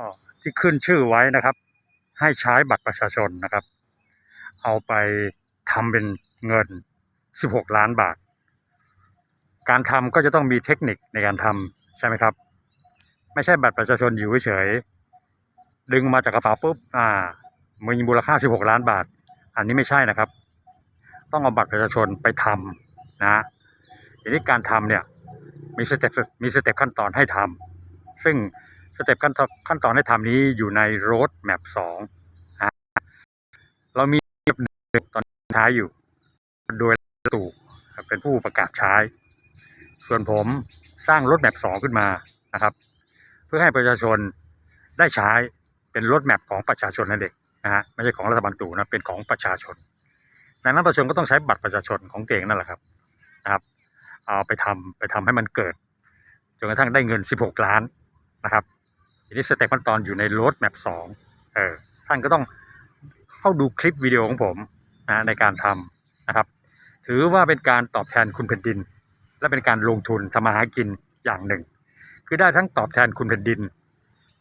็ที่ขึ้นชื่อไว้นะครับ ให้ใช้บัตรประชาชนนะครับ เอาไปทำเป็นเงิน 16 ล้านบาท การทำก็จะต้องมีเทคนิคในการทำใช่ไหมครับ ไม่ใช่บัตรประชาชนอยู่เฉยๆดึงมาจากกระเป๋าปุ๊บอ่ามีมูลค่า 16 ล้านบาท อันนี้ไม่ใช่นะครับ ต้องเอาบัตรประชาชนไปทำนะทีนี้การทำเนี่ยมีสเต็ปมีสเต็ปขั้นตอนให้ทำซึ่ง สเต็ปขั้นตอนขั้นตอนให้ทำนี้อยู่ใน road map สองนะเรามีแบบหนึ่งตอนท้ายอยู่ โดยตู่เป็นผู้ประกาศใช้ ส่วนผมสร้างรถแมพสองขึ้นมานะครับ เพื่อให้ประชาชนได้ใช้เป็นรถแมพของประชาชนนั่นเองนะฮะไม่ใช่ของรัฐบาลตู่นะเป็นของประชาชนดังนั้นประชาชนก็ต้องใช้บัตรประชาชนของตัวเองนั่นแหละครับนะครับ เอาไปทำไปทำให้มันเกิดจนกระทั่งได้เงิน 16 ล้านนะครับ ทีนี้สเต็ปขั้นตอนอยู่ในรถแมพสองเออท่านก็ต้องเข้าดูคลิปวิดีโอของผมนะในการทำนะครับ ถือว่าเป็นการตอบแทนคุณแผ่นดิน และเป็นการลงทุนทำมาหากินอย่างหนึ่ง คือได้ทั้งตอบแทนคุณแผ่นดิน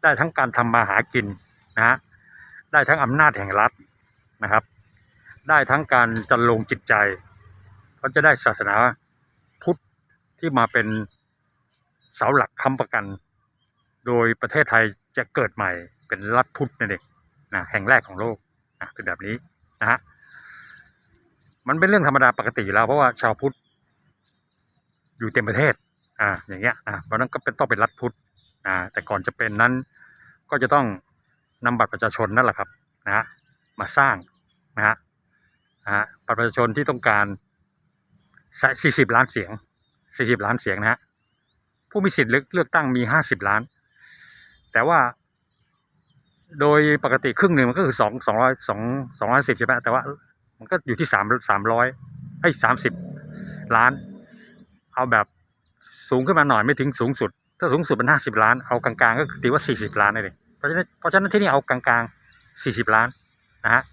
ได้ทั้งการทำมาหากินนะฮะได้ทั้งอำนาจแห่งรัฐนะครับ ได้ทั้งการจันลงจิตใจเขาจะได้ศาสนาพุทธที่มาเป็นเสาหลักค้ำประกัน โดยประเทศไทยจะเกิดใหม่เป็นรัฐพุทธนั่นเองนะแห่งแรกของโลกนะเป็นแบบนี้นะฮะมันเป็นเรื่องธรรมดาปกติอยู่แล้วเพราะว่าชาวพุทธอยู่เต็มประเทศอ่าอย่างเงี้ยอ่าเพราะนั้นก็เป็นต้องเป็นรัฐพุทธอ่าแต่ก่อนจะเป็นนั้นก็จะต้องนำบัตรประชาชนนั่นแหละครับนะฮะมาสร้างนะฮะอ่าบัตรประชาชนที่ต้องการสี่สิบล้านเสียงสี่สิบล้านเสียงนะฮะผู้มีสิทธิ์เลือกเลือกตั้งมีห้าสิบล้าน แต่ว่า โดยปกติครึ่งหนึ่งมันก็คือสองสองร้อยสองสองร้อยสิบใช่ไหมแต่ว่า มันก็อยู่ที่สามสามร้อยไอ้สามสิบล้าน เอาแบบสูงขึ้นมาหน่อยไม่ถึงสูงสุด ถ้าสูงสุดเป็นห้าสิบล้าน เอากลางๆ ก็ตีว่าสี่สิบล้านนั่นเองเพราะฉะนั้นเพราะฉะนั้นที่นี่เอากลางๆสี่สิบล้านนะฮะ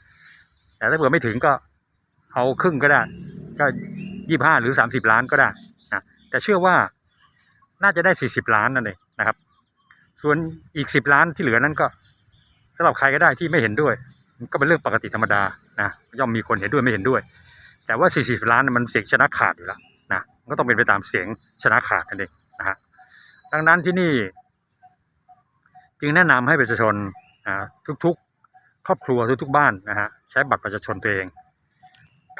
แต่ถ้าเผื่อไม่ถึงก็เอาครึ่งก็ได้ ก็ยี่ห้าหรือสามสิบล้านก็ได้นะแต่เชื่อว่าน่าจะได้สี่สิบล้านนั่นเองนะครับ ส่วนอีกสิบล้านที่เหลือนั้นก็สำหรับใครก็ได้ที่ไม่เห็นด้วย มันก็เป็นเรื่องปกติธรรมดานะย่อมมีคนเห็นด้วยไม่เห็นด้วย แต่ว่าสี่สิบล้านมันเสียงชนะขาดอยู่แล้วนะก็ต้องเป็นไปตามเสียงชนะขาดนั่นเองนะฮะดังนั้นที่นี่ จึงแนะนำให้ประชาชนอ่าทุกๆ ครอบครัวทุกๆบ้านนะฮะใช้บัตรประชาชนตัวเอง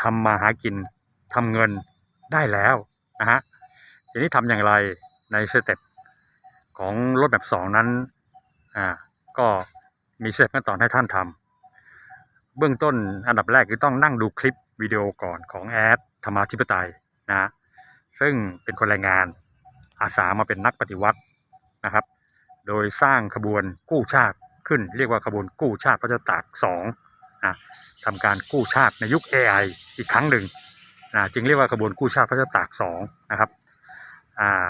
ทำมาหากินทำเงินได้แล้วนะฮะทีนี้ทำอย่างไรในสเต็ป ของรถแบบสองนั้นอ่าก็มีสเต็ปขั้นตอนให้ท่านทำเบื้องต้นอันดับแรกคือต้องนั่งดูคลิปวิดีโอก่อนของแอดธรรมาธิปไตยนะฮะซึ่งเป็นคนแรงงานอาสามาเป็นนักปฏิวัตินะครับ โดยสร้างขบวนกู้ชาติขึ้น เรียกว่าขบวนกู้ชาติพระเจ้าตากสองนะทำการกู้ชาติในยุค AI อีกครั้งหนึ่งนะจึงเรียกว่าขบวนกู้ชาติพระเจ้าตากสองนะครับอ่า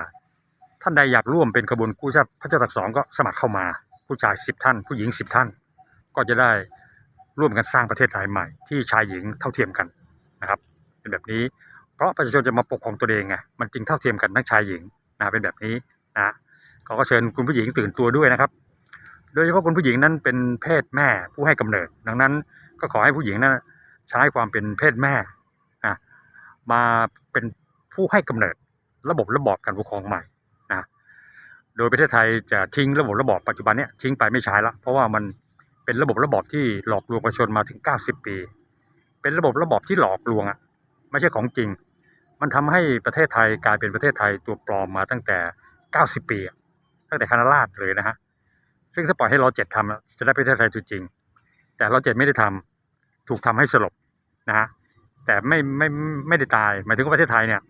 ท่านใดอยากร่วมเป็นขบวนกู้ชาติพระเจ้าตากสองก็สมัครเข้ามา ผู้ชายสิบท่าน ผู้หญิงสิบท่าน ก็จะได้ร่วมกันสร้างประเทศไทยใหม่ ที่ชายหญิงเท่าเทียมกันนะครับ เป็นแบบนี้เพราะประชาชนจะมาปกครองตัวเองไงมันจึงเท่าเทียมกันทั้งชายหญิงนะเป็นแบบนี้นะขอเชิญคุณผู้หญิงตื่นตัวด้วยนะครับ โดยเฉพาะคุณผู้หญิงนั้นเป็นเพศแม่ผู้ให้กำเนิด ดังนั้นก็ขอให้ผู้หญิงนั้นใช้ความเป็นเพศแม่นะมาเป็นผู้ให้กำเนิดระบบระบอบการปกครองใหม่ โดยประเทศไทยจะทิ้งระบบระบอบปัจจุบันเนี้ยทิ้งไปไม่ใช้ละเพราะว่ามันเป็นระบบระบอบที่หลอกลวงประชาชนมาถึง 90 ปี เป็นระบบระบอบที่หลอกลวงอะไม่ใช่ของจริง มันทำให้ประเทศไทยกลายเป็นประเทศไทยตัวปลอมมาตั้งแต่ 90 ปี ตั้งแต่คณะราษฎรเลยนะฮะซึ่งถ้าปล่อยให้รอเจ็ดทำจะได้ประเทศไทยตัวจริง แต่รอเจ็ดไม่ได้ทำถูกทำให้สลบนะฮะแต่ไม่ไม่ไม่ได้ตายหมายถึงว่าประเทศไทยเนี่ย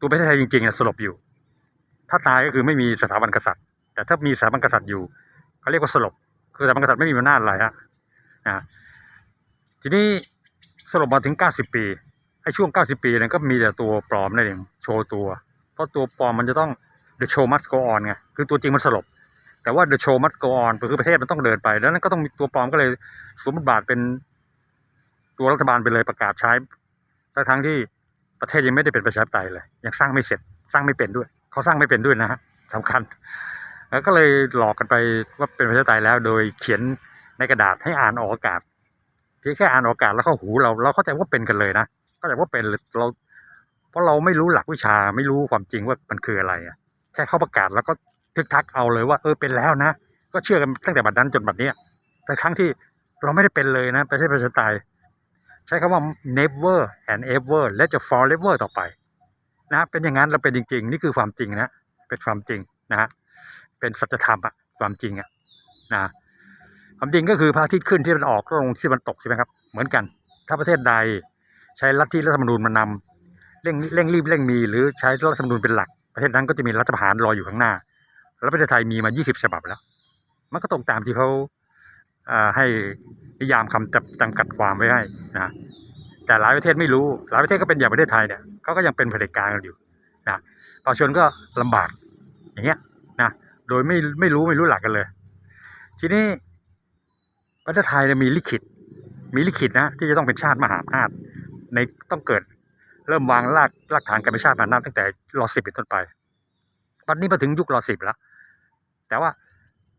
ตัวประเทศไทยจริงๆอะสลบอยู่ ถ้าตายก็คือไม่มีสถาบันกษัตริย์ แต่ถ้ามีสถาบันกษัตริย์อยู่เขาเรียกว่าสลบ คือสถาบันกษัตริย์ไม่มีอำนาจอะไรฮะนะทีนี้สลบมาถึง 90 ปีไอ้ช่วง 90 ปีนั้นก็มีแต่ตัวปลอมนั่นเองโชว์ตัว เพราะตัวปลอมมันจะต้อง the show must go on ไงคือตัวจริงมันสลบ แต่ว่า the show must go on คือประเทศมันต้องเดินไป แล้วนั้นก็ต้องมีตัวปลอมก็เลยสวมบทบาทเป็นตัวรัฐบาลไปเลยประกาศใช้ทั้งทั้งที่ประเทศยังไม่ได้เป็นประชาธิปไตยเลยยังสร้างไม่เสร็จสร้างไม่เป็นด้วย เขาสร้างไม่เป็นด้วยนะฮะสำคัญ แล้วก็เลยหลอกกันไปว่าเป็นประชาธิปไตยแล้วโดยเขียนในกระดาษให้อ่านออกอากาศเพียงแค่อ่านออกอากาศแล้วเข้าหูเราเราเข้าใจว่าเป็นกันเลยนะเข้าใจว่าเป็นเราเพราะเราไม่รู้หลักวิชาไม่รู้ความจริงว่ามันคืออะไรอะแค่เข้าประกาศแล้วก็ทึกทักเอาเลยว่าเออเป็นแล้วนะ ก็เชื่อกันตั้งแต่บัดนั้นจนบัดเนี้ยแต่ครั้งที่เราไม่ได้เป็นเลยนะประเทศประชาธิปไตยใช้คำว่า never and ever และจะ forever ต่อไป นะเป็นอย่างนั้นเราเป็นจริง ๆ นี่คือความจริงนะเป็นความจริงนะฮะเป็นสัจธรรมอะความจริงอะนะความจริงก็คือพระอาทิตย์ขึ้นที่มันออกลงที่มันตกใช่ไหมครับเหมือนกัน ถ้าประเทศใดใช้ลัฐทธิรัฐธรรมนูญมานำเร่งเร่งรีบเร่งมีหรือใช้รัฐธรรมนูญเป็นหลัก ประเทศนั้นก็จะมีรัฐประหารรออยู่ข้างหน้า แล้วประเทศไทยมีมา 20 ฉบับแล้ว มันก็ตรงตามที่เขาให้นิยามคำจำจำกัดความไว้ให้นะแต่หลายประเทศไม่รู้ หลายประเทศก็เป็นอย่างประเทศไทยเนี่ย เขาก็ยังเป็นเผด็จการกันอยู่นะประชาชนก็ลำบากอย่างเงี้ยนะโดยไม่ไม่รู้ไม่รู้หลักกันเลย ทีนี้ประเทศไทยเนี่ยมีลิขิต มีลิขิตนะที่จะต้องเป็นชาติมหาอำนาจในต้องเกิดเริ่มวางรากรากฐานการเป็นชาติมหาอำนาจตั้งแต่รอสิบเป็นต้นไปปันนี้มาถึงยุครอสิบแล้วแต่ว่า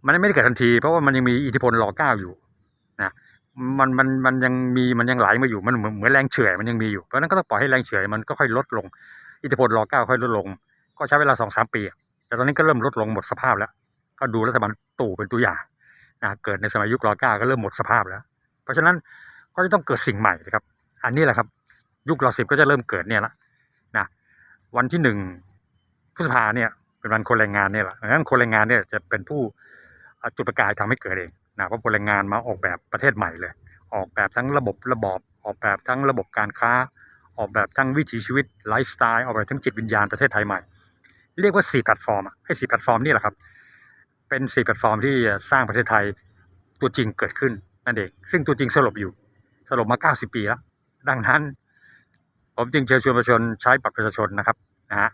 มันไม่ได้เกิดทันที เพราะว่ามันยังมีอิทธิพลรอเก้าอยู่ มันมันมันยังมีมันยังไหลมาอยู่มันเหมือนเหมือนแรงเฉื่อยมันยังมีอยู่เพราะนั้นก็ต้องปล่อยให้แรงเฉื่อยมันก็ค่อยลดลง อิทธิพลรอเก้าค่อยลดลง ก็ใช้เวลาสองสามปี แต่ตอนนี้ก็เริ่มลดลงหมดสภาพแล้ว ก็ดูรัฐบาลตู่เป็นตัวอย่างนะเกิดในสมัยยุครอเก้าก็เริ่มหมดสภาพแล้ว เพราะฉะนั้นก็จะต้องเกิดสิ่งใหม่นะครับ อันนี้แหละครับ ยุครอสิบก็จะเริ่มเกิดเนี่ยละนะวันที่หนึ่งพฤษภาเนี่ยเป็นวันคนแรงงานเนี่ยแหละดังนั้นคนแรงงานเนี่ยจะเป็นผู้จุดประกายทำให้เกิดเอง นะเพราะคนแรงงานมาออกแบบประเทศใหม่เลย ออกแบบทั้งระบบระบอบ ออกแบบทั้งระบบการค้า ออกแบบทั้งวิถีชีวิตไลฟ์สไตล์ออกแบบทั้งจิตวิญญาณประเทศไทยใหม่ เรียกว่าสี่แพลตฟอร์มอะไอ้สี่แพลตฟอร์มนี่แหละครับ เป็นสี่แพลตฟอร์มที่สร้างประเทศไทยตัวจริงเกิดขึ้นนั่นเองซึ่งตัวจริงสลบอยู่สลบมา 90 ปีแล้ว ดังนั้น ผมจึงเชิญชวนประชาชนใช้บัตรประชาชนนะครับนะฮะ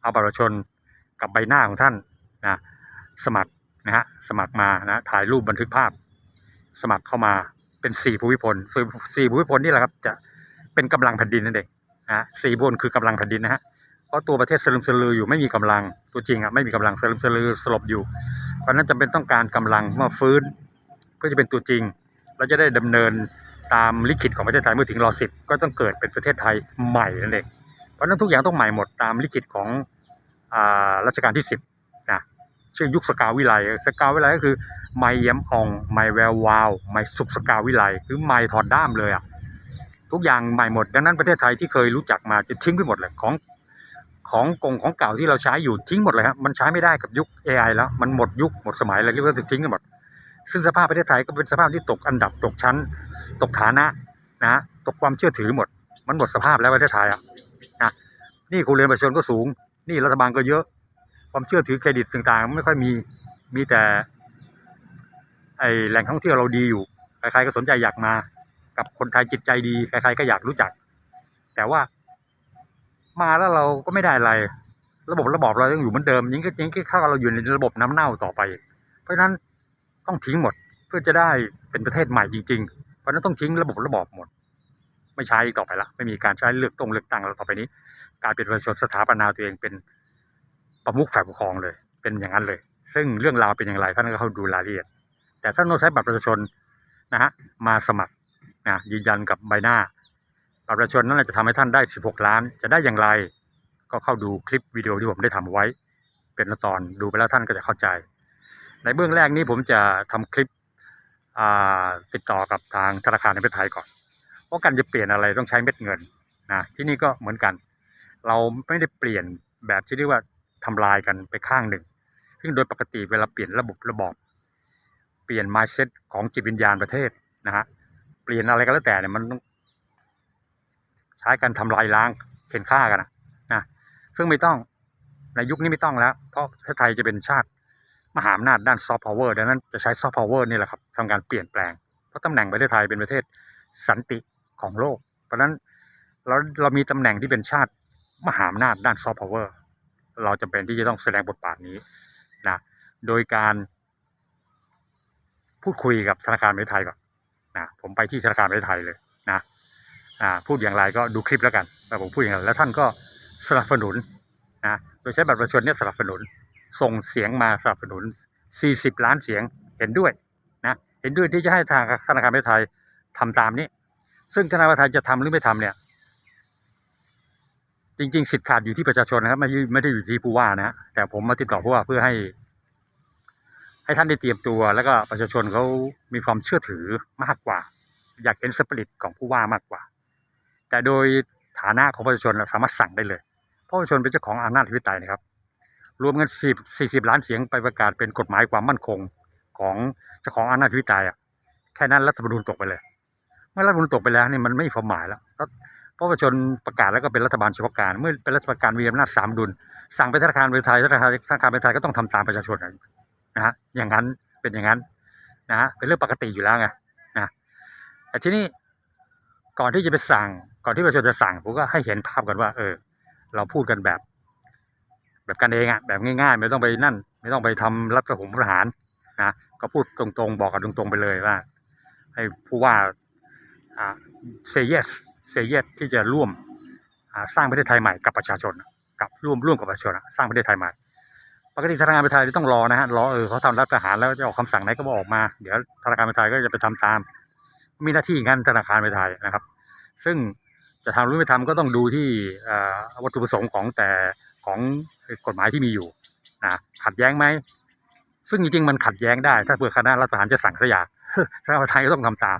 เอาบัตรประชาชนกับใบหน้าของท่านนะสมัคร นะฮะสมัครมานะถ่ายรูปบันทึกภาพ สมัครเข้ามาเป็นสี่ภูมิพลสี่สี่ภูมิพลนี่แหละครับ จะเป็นกำลังแผ่นดินนั่นเองนะสี่ภูมิพลคือกำลังแผ่นดินนะฮะเพราะตัวประเทศสลึมสลืออยู่ไม่มีกำลังตัวจริงอะไม่มีกำลังสลึมสลือสลบอยู่ เพราะนั้นจำเป็นต้องการกำลังมาฟื้นเพื่อจะเป็นตัวจริงเราจะได้ดำเนินตามลิขิตของประเทศไทยเมื่อถึงรอสิบก็ต้องเกิดเป็นประเทศไทยใหม่นั่นเองเพราะนั้นทุกอย่างต้องใหม่หมดตามลิขิตของอรัชกาลที่สิบ ชื่อยุคสกาวิไลสกาวิไลก็คือไม่เย้มอ่องไม่แวววาวไม่สุขสกาวิไลคือไม่ถอดด้ามเลยอะทุกอย่างใหม่หมด ดังนั้นประเทศไทยที่เคยรู้จักมาจะทิ้งไปหมดเลยของของกงของเก่าที่เราใช้อยู่ทิ้งหมดเลยครับมันใช้ไม่ได้กับยุค AI แล้วมันหมดยุคหมดสมัยเลยเรียกว่าทิ้งกันหมดซึ่งสภาพประเทศไทยก็เป็นสภาพที่ตกอันดับตกชั้น ตกฐานะนะตกความเชื่อถือหมด มันหมดสภาพแล้วประเทศไทยอะนะนี่ครูเรียนประชาชนก็สูง นี่รัฐบาลก็เยอะ ความเชื่อถือเครดิตต่างๆ ไม่ค่อยมีมีแต่ไอแหล่งท่องเที่ยวเราดีอยู่ใครๆก็สนใจอยากมา กับคนไทยจิตใจดีใครๆก็อยากรู้จัก แต่ว่ามาแล้วเราก็ไม่ได้อะไร ระบบระบอบเรายังอยู่เหมือนเดิมยิ่งก็ยิ่งก็เข้าเราอยู่ในระบบน้ำเน่าต่อไป เพราะฉะนั้นต้องทิ้งหมดเพื่อจะได้เป็นประเทศใหม่จริงๆ เพราะนั้นต้องทิ้งระบบระบอบหมด ไม่ใช้อีกต่อไปละไม่มีการใช้เลือกตรงเลือกตั้งแล้วต่อไปนี้ การเป็นประชาชนสถาปนาตัวเองเป็น ประมุขฝ่ายปกครองเลย เป็นอย่างนั้นเลย ซึ่งเรื่องราวเป็นอย่างไรท่านก็เข้าดูรายละเอียด แต่ท่านต้องใช้บัตรประชาชนนะฮะมาสมัครนะยืนยันกับใบหน้าบัตรประชาชนนั่นแหละจะทำให้ท่านได้ 16 ล้าน จะได้อย่างไร ก็เข้าดูคลิปวิดีโอที่ผมได้ทำเอาไว้ เป็นตอนดูไปแล้วท่านก็จะเข้าใจ ในเบื้องแรกนี้ผมจะทำคลิปติดต่อกับทางธนาคารแห่งประเทศไทยก่อนเพราะการจะเปลี่ยนอะไรต้องใช้เม็ดเงินนะที่นี่ก็เหมือนกัน เราไม่ได้เปลี่ยนแบบที่เรียกว่า ทำลายกันไปข้างหนึ่ง ซึ่งโดยปกติเวลาเปลี่ยนระบบระบอบเปลี่ยน mindset ของจิตวิญญาณประเทศนะฮะเปลี่ยนอะไรก็แล้วแต่เนี่ยมันต้องใช้การทำลายล้างเข็นฆ่ากันนะนะซึ่งไม่ต้องในยุคนี้ไม่ต้องแล้ว เพราะประเทศไทยจะเป็นชาติมหาอำนาจด้านซอฟต์พาวเวอร์ดังนั้นจะใช้ซอฟต์พาวเวอร์นี่แหละครับทำการเปลี่ยนแปลง เพราะตำแหน่งประเทศไทยเป็นประเทศสันติของโลก เพราะฉะนั้นเราเรามีตำแหน่งที่เป็นชาติมหาอำนาจด้านซอฟต์พาวเวอร์ เราจำเป็นที่จะต้องแสดงบทบาทนี้นะโดยการ พูดคุยกับธนาคารเทไทยก่อนนะผมไปที่ธนาคารเทไทยเลยนะอ่าพูดอย่างไรก็ดูคลิปแล้วกันแล้วผมพูดอย่างไรแล้วท่านก็สนับสนุนนะโดยใช้บัตรประชาชนเนี่ยสนับสนุน ส่งเสียงมาสนับสนุน 40 ล้านเสียงเห็นด้วยนะเห็นด้วยที่จะให้ทางธนาคารเทไทยทำตามนี้ ซึ่งธนาคารไทยจะทำหรือไม่ทำเนี่ย จริงๆสิทธิ์ขาดอยู่ที่ประชาชนนะครับ ไม่ไม่ได้อยู่ที่ผู้ว่านะฮะแต่ผมมาติดต่อผู้ว่าเพื่อให้ ให้ท่านได้เตรียมตัว แล้วก็ประชาชนเขามีความเชื่อถือมากกว่า อยากเห็นสปิริตของผู้ว่ามากกว่า แต่โดยฐานะของประชาชนเราสามารถสั่งได้เลย เพราะประชาชนเป็นเจ้าของอำนาจอธิปไตยนะครับ รวมกัน40 40ล้านเสียงไปประกาศเป็นกฎหมายความมั่นคงของเจ้าของอำนาจอธิปไตยอะแค่นั้นรัฐธรรมนูญตกไปเลย เมื่อรัฐธรรมนูญตกไปแล้วนี่มันไม่มีความหมายแล้ว พราะประชาชนประกาศแล้วก็เป็นรัฐบาลเฉพาะการ เมื่อเป็นรัฐบาลการมีอำนาจสามดุล สั่งไปธนาคารประเทศไทยธนาคารธนาคารประเทศไทยก็ต้องทำตามประชาชนนะฮะอย่างนั้นเป็นอย่างนั้นนะฮะเป็นเรื่องปกติอยู่แล้วไงนะแต่ทีนี้ก่อนที่จะไปสั่ง ก่อนที่ประชาชนจะสั่งผมก็ให้เห็นภาพกันว่า เออ เราพูดกันแบบ แบบกันเองอะแบบง่ายๆ ไม่ต้องไปนั่น ไม่ต้องไปทำรัฐประหงประหารนะก็พูดตรงๆ บอกกันตรงๆไปเลยว่า ให้ผู้ว่าอ่า say yes say yes ที่จะร่วมสร้างประเทศไทยใหม่กับประชาชน กับร่วมร่วมกับประชาชนอะสร้างประเทศไทยใหม่ปกติธนาคารประเทศไทยต้องรอนะฮะรอเออเขาทำรัฐประหารแล้วจะออกคำสั่งไหนก็บอออกมา เดี๋ยวธนาคารประเทศไทยก็จะไปทำตาม มีหน้าที่งั้นธนาคารประเทศไทยนะครับ ซึ่งจะทำหรือไม่ทำก็ต้องดูที่วัตถุประสงค์ของแต่ของกฎหมายที่มีอยู่นะขัดแย้งไหมซึ่งจริงๆมันขัดแย้งได้ ถ้าเผื่อคณะรัฐประหารจะสั่งสักอย่างธนาคารประเทศไทยก็ต้องทำตาม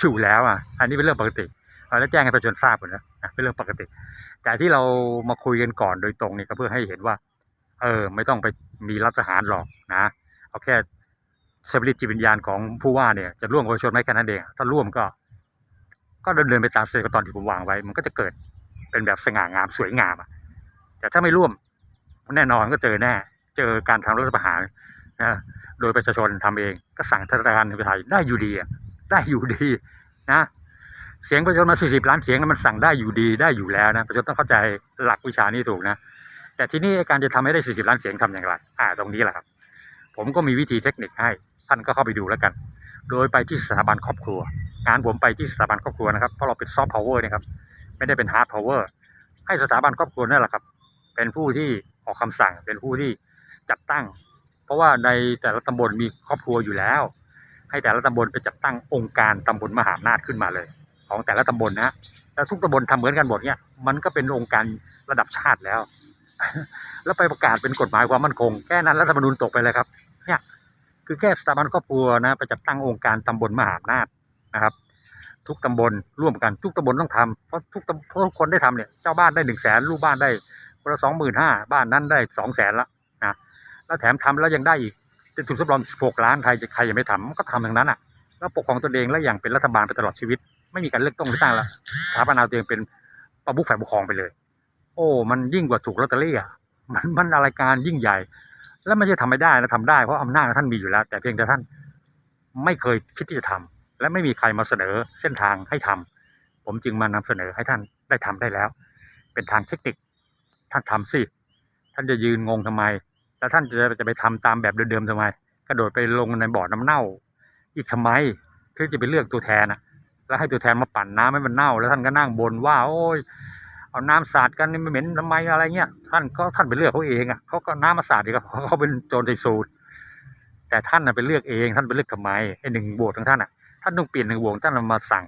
ชูแล้วอะอันนี้เป็นเรื่องปกติ เราได้แจ้งให้ประชาชนทราบหมดนะนะเป็นเรื่องปกติ แต่ที่เรามาคุยกันก่อนโดยตรงนี่ก็เพื่อให้เห็นว่า เออ ไม่ต้องไปมีรัฐประหารหรอกนะเอาแค่สปิริตจิตวิญญาณของผู้ว่าเนี่ยจะร่วมกับประชาชนไหมแค่นั้นเองถ้าร่วมก็ ก็ดำเนินไปตามเต็ปตอนที่ผมวางไว้ มันก็จะเกิดเป็นแบบสง่างามสวยงามอะแต่ถ้าไม่ร่วมแน่นอนก็เจอแน่ เจอการทำรัฐประหารนะโดยประชาชนทำเองก็สั่งธนาคารแห่งประเทศไทยได้อยู่ดีได้อยู่ดีนะ เสียงประชาชนมา40ล้านเสียงนั้นมันสั่งได้อยู่ดีได้อยู่แล้วนะประชาชนต้องเข้าใจหลักวิชานี้ถูกนะ แต่ที่นี่การจะทำให้ได้ 40 ล้านเสียงทำอย่างไรอ่าตรงนี้แหละครับ ผมก็มีวิธีเทคนิคให้ท่านก็เข้าไปดูแล้วกัน โดยไปที่สถาบันครอบครัว งานผมไปที่สถาบันครอบครัวนะครับเพราะเราเป็นซอฟต์พาวเวอร์นะครับไม่ได้เป็นฮาร์ดพาวเวอร์ให้สถาบันครอบครัวนั่นแหละครับ เป็นผู้ที่ออกคำสั่งเป็นผู้ที่จัดตั้ง เพราะว่าในแต่ละตำบลมีครอบครัวอยู่แล้ว ให้แต่ละตำบลไปจัดตั้งองค์การตำบลมหาอำนาจขึ้นมาเลย ของแต่ละตำบลนะแล้วทุกตำบลทำเหมือนกันหมดเนี่ยมันก็เป็นองค์การระดับชาติแล้ว แล้วไปประกาศเป็นกฎหมายความมั่นคงแค่นั้นรัฐธรรมนูญตกไปเลยครับ เนี่ย คือแค่สถาบันครอบครัวนะไปจัดตั้งองค์การตำบลมหาอำนาจนะครับ ทุกตำบลร่วมกันทุกตำบลต้องทำเพราะทุกตำเพราะทุกคนได้ทำเนี่ยเจ้าบ้านได้หนึ่งแสนลูกบ้านได้คนละสองหมื่นห้าบ้านนั้นได้สองแสนละนะแล้วแถมทำแล้วยังได้อีกเป็นทุนสำรองหกล้านใครจะใครยังไม่ทำก็ทำทั้งนั้นอะ แล้วปกครองตนเองแล้วอย่างเป็นรัฐบาลไปตลอดชีวิต ไม่มีการเลือกต้องเลือกตั้งแล้วสถาปนาตัวเองเป็นประมุขฝ่ายปกครองไปเลย โอ้ มันยิ่งกว่าถูกลอตเตอรี่อะมันมันอะไรการยิ่งใหญ่ แล้วไม่ใช่ทำไม่ได้นะทำได้เพราะอำนาจท่านมีอยู่แล้ว แต่เพียงแต่ท่านไม่เคยคิดที่จะทำและไม่มีใครมาเสนอเส้นทางให้ทำผมจึงมานำเสนอให้ท่านได้ทำได้แล้ว เป็นทางเทคนิคท่านทำสิท่านจะยืนงงทำไม แล้วท่านจะจะไปทำตามแบบเดิมๆทำไม กระโดดไปลงในบ่อน้ำเน่า อีกทำไมเพื่อจะไปเลือกตัวแทนอะ แล้วให้ตัวแทนมาปั่นน้ำให้มันเน่า แล้วท่านก็นั่งบนว่า โอ้ยเอาน้ำสาดกันนี่ไมันเหม็นทำไมอะไรเงี้ยท่านก็ท่านไปเลือกเขาเองอะเขาก็น้ำมาสาดดีกว่าเพราะเขาเป็นโจรใจสูตรแต่ท่านน่ะไปเลือกเองท่านไปเลือกทำไมไอ้หนึ่งโหวตของท่านอะท่านต้องเปลี่ยนหนึ่งวตท่านเอามาสั่ง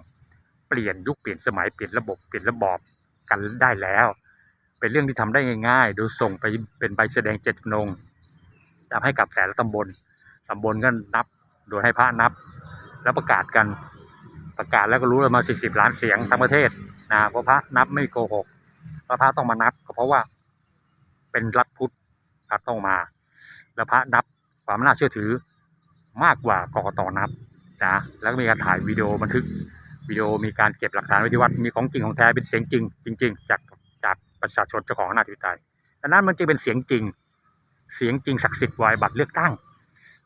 เปลี่ยนยุคเปลี่ยนสมัยเปลี่ยนระบบเปลี่ยนระบอบกันได้แล้ว เป็นเรื่องที่ทำได้ง่าย ๆ โดยส่งไปเป็นใบแสดงเจตจำนงทำให้กับแต่ละตำบลตำบลก็นับ โดยให้พระนับ แล้วประกาศกัน ประกาศแล้วก็รู้เลยมา 40 ล้านเสียงทั้งประเทศนะเพราะพระนับไม่โกหกเพราะพระต้องมานับก็เพราะว่าเป็นรัฐพุทธพระต้องมา แล้วพระนับความน่าเชื่อถือมากกว่ากกตนับนะแล้วก็มีการถ่ายวิดีโอบันทึกวิดีโอมีการเก็บหลักฐานไว้ที่วัดมีของจริงของแท้เป็นเสียงจริง จริง ๆ จากจากประชาชนเจ้าของอำนาจอธิปไตยดังนั้นมันจึงเป็นเสียงจริง เสียงจริงศักดิ์สิทธิ์กว่าบัตรเลือกตั้ง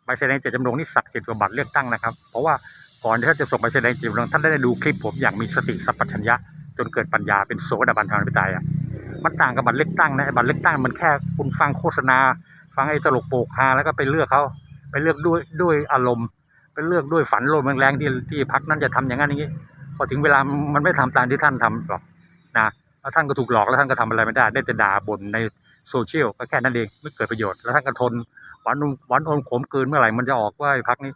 ใบแสดงเจตจำนงนี่ศักดิ์สิทธิ์กว่าบัตรเลือกตั้งนะครับ เพราะว่า ก่อนที่ท่านจะส่งใบแสดงเจตจำนงท่านได้ดูคลิปผมอย่างมีสติสัพพัญญะจนเกิดปัญญาเป็นโสดาบันทางอธิปไตยอะมันต่างกับบัตรเลือกตั้งนะบัตรเลือกตั้งมันแค่คุณฟังโฆษณา ฟังไอ้ตลกโปกฮาแล้วก็ไปเลือกเขาไปเลือกด้วยด้วยอารมณ์ ไปเลือกด้วยฝันโลมแรงๆที่ที่พักนั้นจะทำอย่างนั้นอย่างนี้ พอถึงเวลามันไม่ทำตามที่ท่านทำหรอกนะแล้วท่านก็ถูกหลอกแล้วท่านก็ทำอะไรไม่ได้ ได้แต่ด่าบ่นในโซเชียลก็แค่นั้นเองไม่เกิดประโยชน์แล้วท่านก็ทนหวานหวานอมขมเกลืนเมื่อไหร่มันจะออกว่าไอ้พักนี้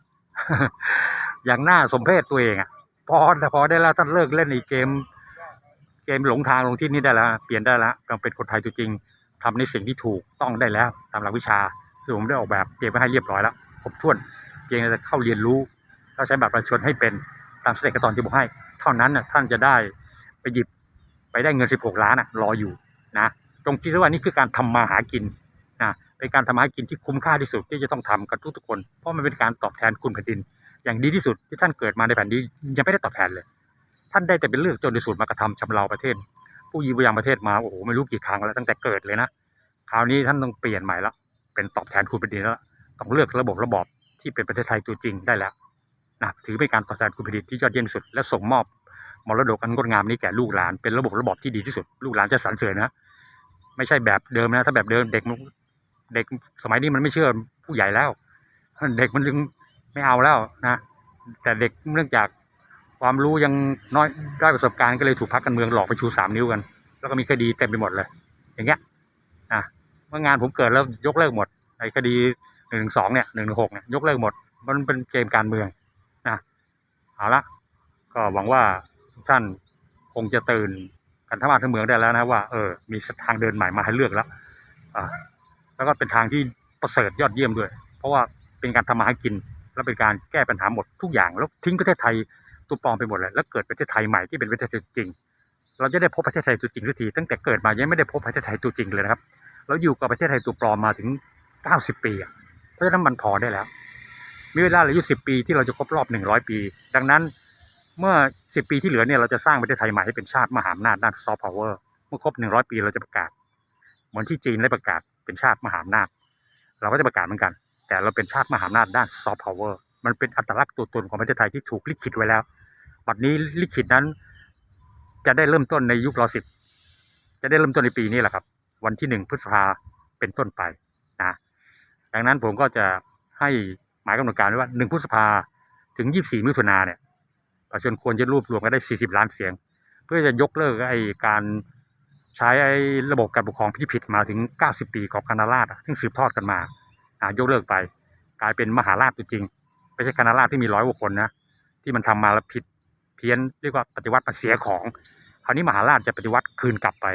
อย่างหน่าสมเพชตัวเองอะ พอพอได้แล้วท่านเลิกเล่นอีกเกม เกมหลงทางลงที่นี้ได้แล้วเปลี่ยนได้แล้วต้องเป็นคนไทยตัวจริงทำในสิ่งที่ถูกต้องได้แล้วตามหลักวิชาซึ่งผมได้ออกแบบเกมไว้ให้เรียบร้อยแล้วครบถ้วนเพียงจะเข้าเรียนรู้แล้วใช้บัตรประชาชนให้เป็นตามสเต็ปตอนที่ผมให้ เท่านั้นน่ะท่านจะได้ไปหยิบไปได้เงิน 16 ล้านอะรออยู่นะตรงคิดว่านี่คือการทำมาหากินนะเป็นการทำมาหากินที่คุ้มค่าที่สุดที่จะต้องทำกับทุกๆคน เพราะมันเป็นการตอบแทนคุณแผ่นดิน อย่างดีที่สุดที่ท่านเกิดมาในแผ่นดินยังไม่ได้ตอบแทนเลย ท่านได้แต่เป็นเลือกจนที่สุดมากระทำชำเราประเทศ ผู้ยีพยายามประเทศมาโอ้โหไม่รู้กี่ครั้งแล้วตั้งแต่เกิดเลยนะคราวนี้ท่านต้องเปลี่ยนใหม่ล้วเป็นตอบแทนคุณแผ่นดินแล้วต้องเลือกระบบระบอบที่เป็นประเทศไทยตัวจริงได้แล้วนะถือเป็นการตอบแทนคุณแผ่นดินที่ยอดเยี่ยมสุด และส่งมอบมรดกอันงดงามนี้แก่ลูกหลานเป็นระบบระบอบที่ดีที่สุด ลูกหลานจะสรรเสริญนะไม่ใช่แบบเดิมนะถ้าแบบเดิมเด็กมันเด็กสมัยนี้มันไม่เชื่อผู้ใหญ่แล้ว เด็กมันจึง ไม่เอาแล้วนะ แต่เด็กเนื่องจากความรู้ยังน้อยได้ประสบการณ์ก็เลยถูกพักการเมืองหลอกไปชูสามนิ้วกัน แล้วก็มีคดีเต็มไปหมดเลย อย่างเงี้ยนะเมื่องานผมเกิดแล้วยกเลิกหมดไอ้คดีหนึ่งสองเนี่ยหนึ่งหกเนี่ยยกเลิกหมด มันเป็นเกมการเมืองนะเอาละก็หวังว่าท่านคงจะตื่นกันทั้งบ้านทั้งเมืองได้แล้วนะว่าเออมีทางเดินใหม่มาให้เลือกแล้วอ่าแล้วก็เป็นทางที่ประเสริฐยอดเยี่ยมด้วย เพราะว่าเป็นการทำมาหากิน และเป็นการแก้ปัญหาหมดทุกอย่างแล้วทิ้งประเทศไทยตัวปลอมไปหมดเลยแล้วเกิดประเทศไทยใหม่ที่เป็นประเทศไทยจริง เราจะได้พบประเทศไทยตัวจริงสักทีตั้งแต่เกิดมายังไม่ได้พบประเทศไทยตัวจริงเลยนะครับเราอยู่กับประเทศไทยตัวปลอมมาถึง 90 ปีเพราะฉะนั้นมันพอได้แล้ว มีเวลาเหลืออยู่10 ปีที่เราจะครบรอบ 100 ปี ดังนั้นเมื่อ 10 ปีที่เหลือเนี่ยเราจะสร้างประเทศไทยใหม่ให้เป็นชาติมหาอำนาจด้านซอฟต์พาวเวอร์เมื่อครบ 100 ปีเราจะประกาศ เหมือนที่จีนได้ประกาศเป็นชาติมหาอำนาจ เราก็จะประกาศเหมือนกัน แต่เราเป็นชาติมหาอำนาจด้านซอฟต์พาวเวอร์มันเป็นอัตลักษณ์ตัวตนของประเทศไทยที่ถูกลิขิตไว้แล้วบัดนี้ลิขิตนั้น จะได้เริ่มต้นในยุครอสิบจะได้เริ่มต้นในปีนี้แหละครับ วันที่หนึ่งพฤษภาเป็นต้นไปนะดังนั้นผมก็จะให้หมายกำหนดการไว้ว่าหนึ่งพฤษภาถึงยี่สี่มิถุนาเนี่ยประชาชนควรจะรวบรวมกันได้สี่สิบล้านเสียง เพื่อจะยกเลิกไอ้การใช้ไอ้ระบบการปกครองที่ผิดมาถึงเก้าสิบปีของคณะราษฎรซึ่งสืบทอดกันมา ยกเลิกไป กลายเป็นมหาราชจริงไม่ใช่คณะราษฎรที่มีร้อยกว่าคนนะที่มันทำมาแล้วผิดเพี้ยนเรียกว่าปฏิวัติมาเสียของ คราวนี้มหาราชจะปฏิวัติคืนกลับไป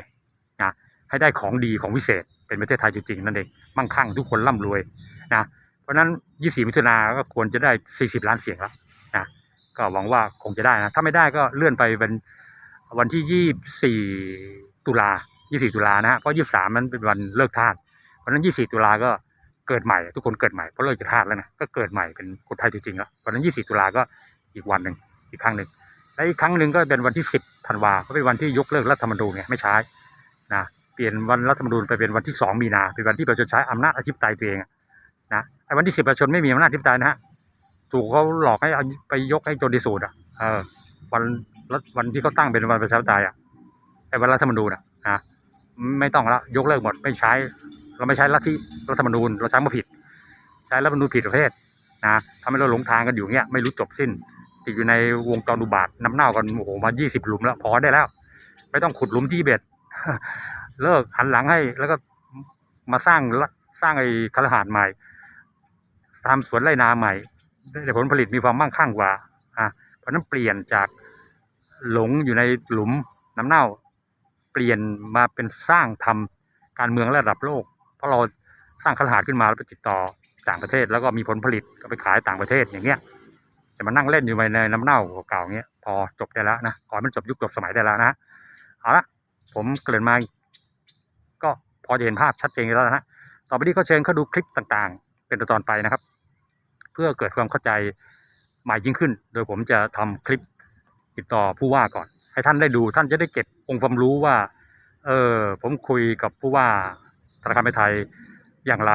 นะให้ได้ของดีของวิเศษ เป็นประเทศไทยจริงๆนั่นเองมั่งคั่งทุกคนร่ำรวยนะเพราะฉะนั้น 24 มิถุนาก็ควรจะได้ 40 ล้านเสียงแล้วนะก็หวังว่าคงจะได้นะถ้าไม่ได้ก็เลื่อนไปเป็นวันที่ 24 ตุลา24 ตุลานะฮะเพราะ 23 นั้นเป็นวันเลิกทาสเพราะฉะนั้น 24 ตุลาก็ เกิดใหม่ ทุกคนเกิดใหม่เพราะเลิกจะทาสแล้วนะก็เกิดใหม่เป็นคนไทยจริงๆแล้วเพราะฉะนั้น24ตุลาก็อีกวันหนึ่งอีกครั้งหนึ่งและอีกครั้งหนึ่งก็เป็นวันที่10ธันวาก็เป็นวันที่ยกเลิกรัฐธรรมนูญไงไม่ใช้นะเปลี่ยนวันรัฐธรรมนูญไปเป็นวันที่2มีนาเป็นวันที่ประชาชนใช้อำนาจอธิปไตยตัวเองนะไอ้วันที่10ประชาชนไม่มีอำนาจอธิปไตยนะฮะถูกเขาหลอกให้เอาไปยกให้จนที่สุดอะเออวันวันที่เขาตั้งเป็นวันประชาธิปไตยอะไอ้วันรัฐธรรมนูญอะนะไม่ต้องละยกเลิกหมดไม่ใช้ เราไม่ใช้ลัทธิรัฐธรรมนูญเราใช้มาผิด ใช้รัฐธรรมนูญผิดประเภทนะทำให้เราหลงทางกันอยู่เงี้ยไม่รู้จบสิ้น ติดอยู่ในวงจรอุบาทน้ำเน่ากันโอ้โหมายี่สิบหลุมแล้ว พอได้แล้ว ไม่ต้องขุดหลุมที่เบ็ดเลิกหันหลังให้แล้วก็มาสร้างสร้างไอ้คฤหาสน์ใหม่ทำสวนไรนาใหม่ได้ผลผลิตมีความมั่งคั่งกว่าอะเพราะฉะนั้นเปลี่ยนจากหลงอยู่ในหลุมน้ำเน่า เปลี่ยนมาเป็นสร้างทำการเมืองระดับโลก เพราะเราสร้างคฤหาขึ้นมาแล้วไปติดต่อต่างประเทศ แล้วก็มีผลผลิตก็ไปขายต่างประเทศอย่างเงี้ยจะมานั่งเล่นอยู่ในน้ำเน่าเก่าเงี้ยพอจบได้แล้วนะขอให้มันจบยุคจบสมัยได้แล้วนะเอาละผมเกริ่นมาก็พอจะเห็นภาพชัดเจนแล้วนะต่อไปนี้ก็เชิญเขาดูคลิปต่างๆ เป็นตอนไปนะครับ เพื่อเกิดความเข้าใจใหม่ยิ่งขึ้น โดยผมจะทำคลิปติดต่อผู้ว่าก่อน ให้ท่านได้ดูท่านจะได้เก็บองค์ความรู้ว่าเออผมคุยกับผู้ว่า ธนาคารไทยอย่างไร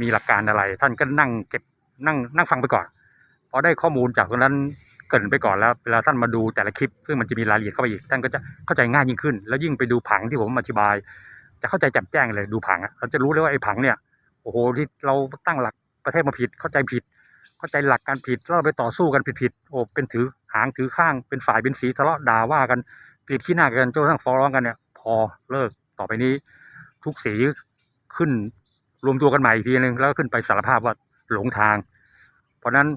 มีหลักการอะไร ท่านก็นั่งเก็บนั่งนั่งฟังไปก่อนพอได้ข้อมูลจากตรงนั้นเกินไปก่อนแล้วเวลาท่านมาดูแต่ละคลิป ซึ่งมันจะมีรายละเอียดเข้าไปอีกท่านก็จะเข้าใจง่ายยิ่งขึ้น แล้วยิ่งไปดูผังที่ผมอธิบาย จะเข้าใจแจ่มแจ้งเลยดูผังเราจะรู้เลยว่าไอ้ผังเนี่ยโอ้โหที่เราตั้งหลักประเทศมาผิดเข้าใจผิด เข้าใจหลักการผิดแล้วเราไปต่อสู้กันผิดๆโอ้เป็นถือหางถือข้างเป็นฝ่ายเป็นสีทะเลาะด่าว่ากันกรีดขี้หน้ากันจนทั่งฟ้องร้องกันเนี่ยพอเลิกต่อไปนี้ ทุกสีขึ้นรวมตัวกันใหม่อีกทีนึงแล้วก็ขึ้นไปสารภาพว่าหลงทาง เพราะฉะนั้น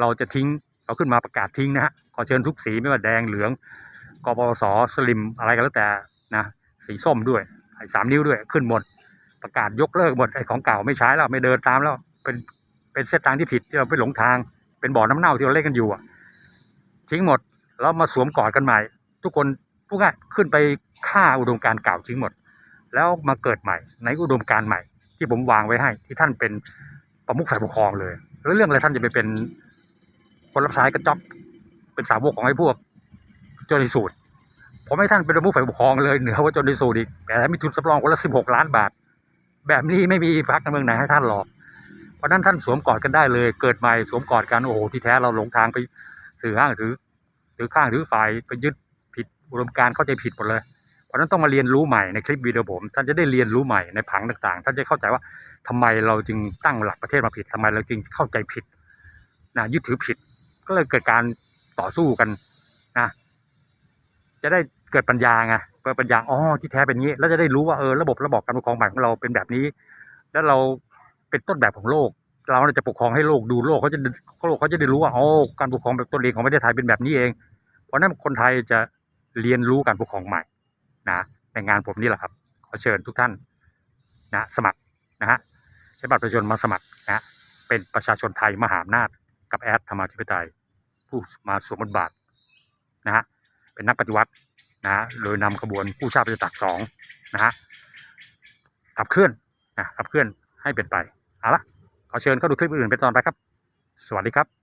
เราจะทิ้งเราขึ้นมาประกาศทิ้งนะฮะขอเชิญทุกสีไม่ว่าแดงเหลืองกปสสลิมอะไรก็แล้วแต่นะสีส้มด้วยไอ้สามนิ้วด้วยขึ้นหมด ประกาศยกเลิกหมดไอ้ของเก่าไม่ใช้แล้วไม่เดินตามแล้วเป็นเป็นเส้นทางที่ผิดที่เราไปหลงทาง เป็นบ่อน้ำเน่าที่เราเล่นกันอยู่อะทิ้งหมดแล้วมาสวมกอดกันใหม่ ทุกคนทุกง่ายขึ้นไปฆ่าอุดมการเก่าทิ้งหมด แล้วมาเกิดใหม่ ในอุดมการใหม่ ที่ผมวางไว้ให้ ที่ท่านเป็นประมุขฝ่ายปกครองเลยแล้วเรื่องอะไรท่านจะไปเป็นคนรับใช้กระจอกเป็นสาวกของไอ้พวกโจรสูตรผมให้ท่านเป็นประมุขฝ่ายปกครองเลยเหนือว่าโจรสูตรอีกแต่ถ้ามีทุนสำรองคนละสิบหกล้านบาท แบบนี้ไม่มีพรรคการเมืองไหนให้ท่านหรอกเพราะนั้นท่านสวมกอดกันได้เลย เกิดใหม่สวมกอดกันโอ้โหที่แท้เราหลงทางไปถือห้างถือถือข้างถือฝ่ายไปยึดผิดอุดมการเข้าใจผิดหมดเลย ราะฉะนั้นต้องมาเรียนรู้ใหม่ในคลิปวิดีโอผม ท่านจะได้เรียนรู้ใหม่ในผังต่างๆ ท่านจะเข้าใจว่าทำไมเราจึงตั้งหลักประเทศมาผิดทำไมเราจึงเข้าใจผิดนะยึดถือผิด ก็เลยเกิดการต่อสู้กันนะจะได้เกิดปัญญาไงเกิดปัญญาอ๋อที่แท้เป็นงี้แล้วจะได้รู้ว่าเออระบบระบบการปกครองใหม่ของเราเป็นแบบนี้ แล้วเราเป็นต้นแบบของโลก เราจะปกครองให้โลกดูโลกเขาจะโลกเขาจะได้รู้ว่าอ๋อการปกครองแบบตนเองของประเทศไทยเป็นแบบนี้เอง เพราะฉะนั้นคนไทยจะเรียนรู้การปกครองใหม่ นะในงานผมนี่แหละครับ ขอเชิญทุกท่านนะสมัครนะฮะใช้บัตรประชาชนมาสมัครนะเป็นประชาชนไทยมหาอำนาจกับแอดธรรมาธิปไตย ผู้มาสวมบทบาทนะฮะเป็นนักปฏิวัตินะฮะโดยนำขบวนผู้ชาติปฏิตักสองนะฮะขับเคลื่อนนะขับเคลื่อนให้เป็นไปเอาละขอเชิญเข้าดูคลิปอื่นๆเป็นตอนไปครับ สวัสดีครับ